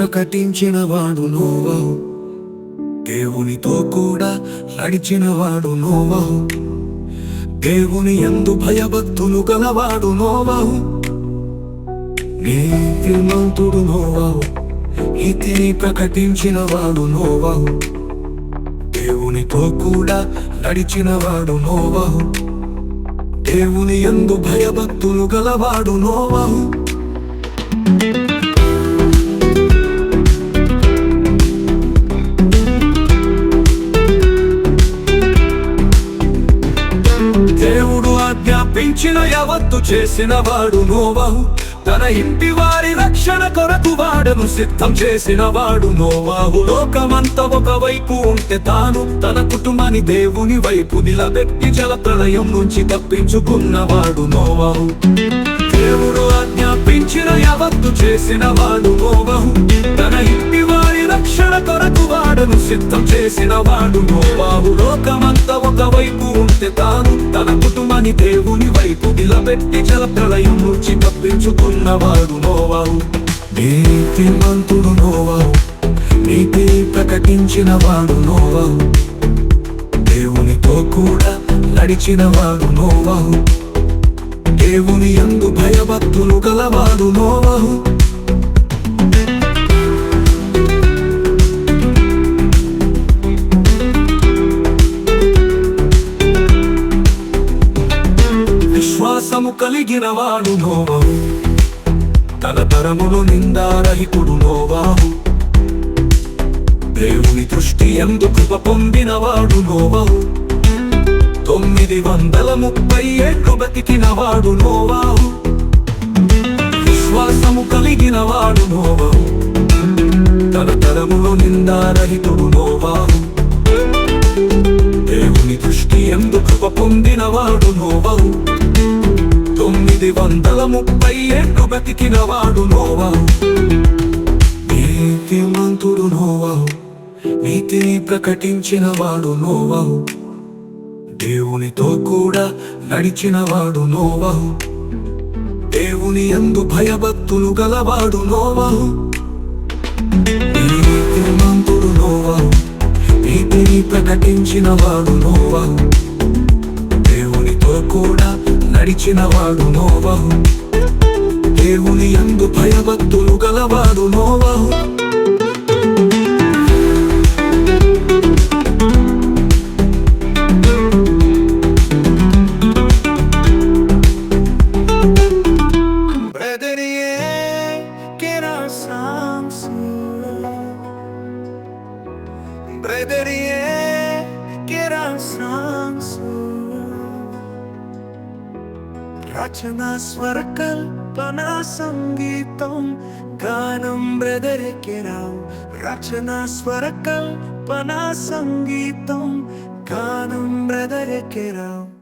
ప్రకటించిన వాడు నోవహు దేవునితో కూడా నడిచిన వాడు నోవహు దేవుని ఎందు భయభక్తులు గలవాడు నోవహు నీతిమంతుడు నోవహు నీతిని ప్రకటించిన వాడు నోవహు దేవునితో కూడా నడిచిన వాడు నోవహు దేవుని ఎందు భయభక్తులు గలవాడు నోవహు ఆజ్ఞాపించిన యావత్తు చేసిన వాడు నోవాహు. తన ఇంటి వారి రక్షణ కొరకు వాడను సిద్ధం చేసిన వాడు నోవాహు. లోకమంత ఒకవైపు ఉంటే తాను తన కుటుంబాన్ని దేవుని వైపు నిలబెట్టి జల ప్రళయం నుంచి తప్పించుకున్నవాడు నోవాహు. దేవుడు ఆజ్ఞాపించిన యావత్తు చేసిన వాడు నోవాహు. తన ఇంటి వారి రక్షణ కొరకు వాడను సిద్ధం చేసిన వాడు నోవాహు. లోకమంత ఒకవైపు ఉంటే తాను తన కుటుంబాన్ని దేవుని వైపు నిలబెట్టి జల ప్రళయం నుంచి తప్పించుకున్నవాడు నోవాహు నీతిమంతుడు నోవాహు నీతి ప్రకటించిన వాడు నోవావు. దేవునితో కూడా నడిచిన వాడు నోవాహు దేవుని యందు భయభక్తులు గలవాడు నోవాహు విశ్వాసము కలిగిన వాడు నోవహు. తన తరములు నిందారహితుడు నోవాహు. దేవుని దృష్టి ఎందు కృప పొందినవాడు నోవహు. తొమ్మిది వందల ముప్పై ఏళ్ళు బతికిన వాడు నోవాహు. విశ్వాసము కలిగిన వాడు నోవాహు. తన తరములో నిందారహితుడు నోవాహు. దేవుని దృష్టి ఎందు కృప పొందిన వాడు నోవాహు. తొమ్మిది వందల ముప్పై ఏళ్ళు బతికిన వాడు నోవావు. నీతిమంతుడు నోవావు. నీతిని ప్రకటించిన వాడు నోవావు. దేవునితో కూడా నడిచిన వాడు నోవహు దేవుని ఎందు భయభక్తులు గలవాడు నోవహు నీతిమంతుడు నోవహు నీతిని ప్రకటించిన వాడు నోవహు కూడా నడిచిన వాడు నోవహు దేవుని అందు భయభక్తులు గలవాడు నోవహు Brederie, que era sanso. రచన స్వరకల్పన సంగీతం. గానం బ్రదరికిరావు రచన స్వరకల్పన సంగీతం. గానం బ్రదరికిరావు